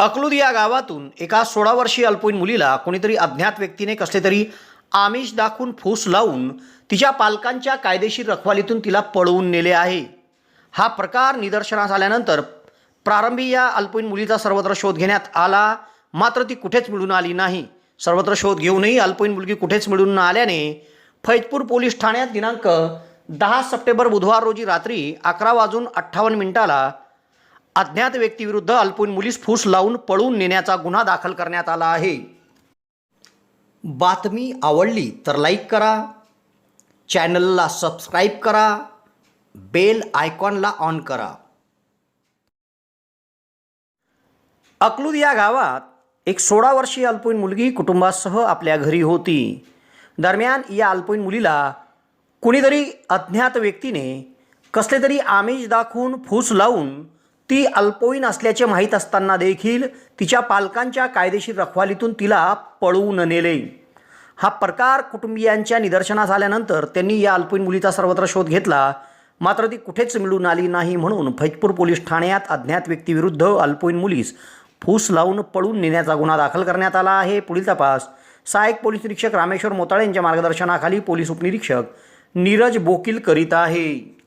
अकलूद या गावातून एका सोळा वर्षीय अल्पवयीन मुलीला कोणीतरी अज्ञात व्यक्तीने कसले तरी आमिष दाखवून फूस लावून तिच्या पालकांच्या कायदेशीर रखवालीतून तिला पळवून नेले आहे. हा प्रकार निदर्शनास आल्यानंतर प्रारंभी या अल्पवयीन मुलीचा सर्वत्र शोध घेण्यात आला. मात्र ती कुठेच मिळून आली नाही. सर्वत्र शोध घेऊनही अल्पवयीन मुलगी कुठेच मिळून न आल्याने फैजपूर पोलीस ठाण्यात दिनांक दहा सप्टेंबर बुधवार रोजी रात्री अकरा वाजून अठ्ठावन्न मिनिटाला अज्ञात व्यक्तीविरुद्ध अल्पवयीन मुलीस फूस लावून पळून नेण्याचा गुन्हा दाखल करण्यात आला आहे. बातमी आवडली तर लाईक करा. चॅनलला सबस्क्राईब करा. बेल आयकॉनला ऑन करा. अकलूद या गावात एक सोळा वर्षीय अल्पवयीन मुलगी कुटुंबासह आपल्या घरी होती. दरम्यान या अल्पवयीन मुलीला कुणीतरी अज्ञात व्यक्तीने कसले तरी आमिष दाखवून फूस लावून ती अल्पवयीन असल्याचे माहीत असताना देखील तिच्या पालकांच्या कायदेशीर रखवालीतून तिला पळवून नेले. हा प्रकार कुटुंबियांच्या निदर्शनास आल्यानंतर त्यांनी या अल्पवयीन मुलीचा सर्वत्र शोध घेतला. मात्र ती कुठेच मिळून आली नाही म्हणून फैजपूर पोलीस ठाण्यात अज्ञात व्यक्तीविरुद्ध अल्पवयीन मुलीस फूस लावून पळून नेण्याचा गुन्हा दाखल करण्यात आला आहे. पुढील तपास. सहाय्यक पोलीस निरीक्षक रामेश्वर मोताळे यांच्या मार्गदर्शनाखाली पोलीस उपनिरीक्षक नीरज बोकील करीत आहे.